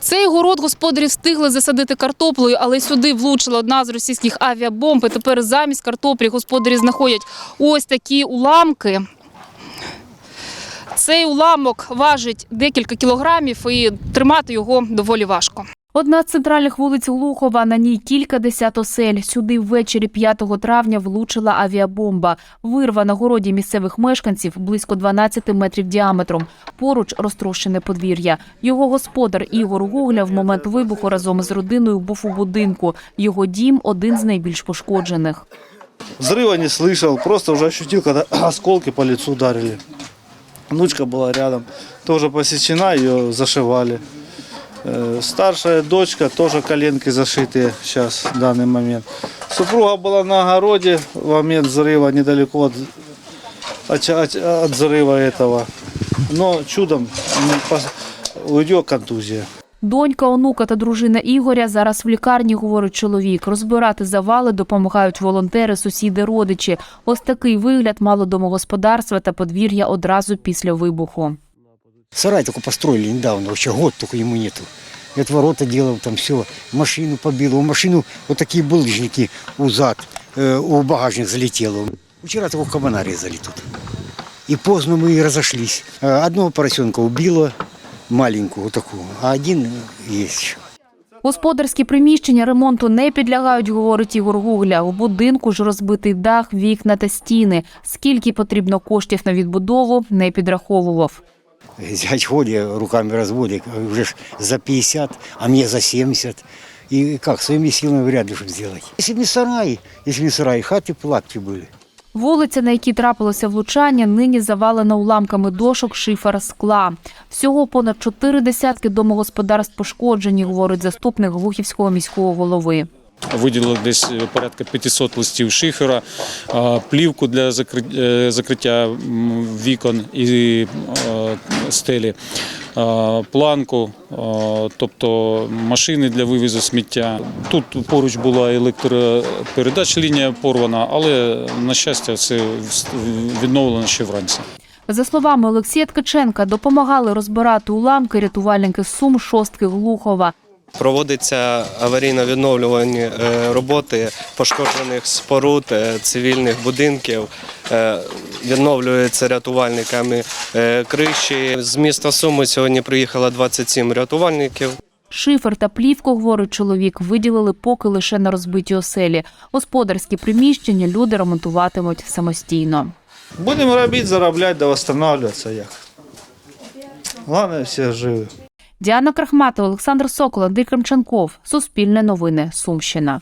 Цей город господарі встигли засадити картоплею, але сюди влучила одна з російських авіабомб. І тепер замість картоплі господарі знаходять ось такі уламки. Цей уламок важить декілька кілограмів і тримати його доволі важко. Одна з центральних вулиць Глухова, на ній кілька десят осель. Сюди ввечері 5 травня влучила авіабомба. Вирва на городі місцевих мешканців близько 12 метрів діаметром. Поруч розтрощене подвір'я. Його господар Ігор Гугля в момент вибуху разом із родиною був у будинку. Його дім один з найбільш пошкоджених. Взрыва не слышал, просто уже ощутил, когда осколки по лицу ударили. Внучка была рядом, тоже посечена, ее зашивали. Э, Старшая дочка, тоже коленки зашитые сейчас, в данный момент. Супруга была на огороде в момент взрыва, недалеко от, от, от- от взрыва этого. Но чудом м, пос- уйдет контузия. Донька, онука та дружина Ігоря зараз в лікарні, говорить чоловік. Розбирати завали допомагають волонтери, сусіди, родичі. Ось такий вигляд мало домогосподарства та подвір'я одразу після вибуху. Сарай только построили недавно, вообще год только ему нету. И от ворота делал там все, машину побило, у машину вот такие булыжники у зад, э, у багажник залетело. Вчера того кабана резали тут. И поздно мы и разошлись. Э, Одного поросенка убило, маленькую вот такую, а один э, есть еще. Господарські приміщення ремонту не підлягають, говорить Ігор Гугля. У будинку ж розбитий дах, вікна та стіни. Скільки потрібно коштів на відбудову, не підраховував. Зять ходит, руками разводит, уже ж за 50, а мне за 70. И как, своими силами вряд ли что сделать. Если бы не сарай, если бы не сарай, хаты платки были. Вулиця, на якій трапилося влучання, нині завалена уламками дошок, шифера, скла. Всього понад чотири десятки домогосподарств пошкоджені, говорить заступник Глухівського міського голови. Виділили десь порядка 500 листів шифера, плівку для е, закриття вікон і е, стелі, планку, тобто машини для вивезу сміття. Тут поруч була електропередача, лінія порвана, але на щастя це відновлено ще вранці. За словами Олексія Ткаченка, допомагали розбирати уламки рятувальники Сум шостки Глухова. Проводяться аварійно-відновлювальні е, роботи пошкоджених споруд, е, цивільних будинків. Е, Відновлюються рятувальниками криші. З міста Суми сьогодні приїхало 27 рятувальників. Шифер та плівку, говорить чоловік, виділили поки лише на розбиті оселі. Господарські приміщення люди ремонтуватимуть самостійно. Будем робити, заробляти, да восстанавливаться як. Главное, все живы. Діана Крахматова, Олександр Сокол, Андрій Кремченков. Суспільне новини. Сумщина.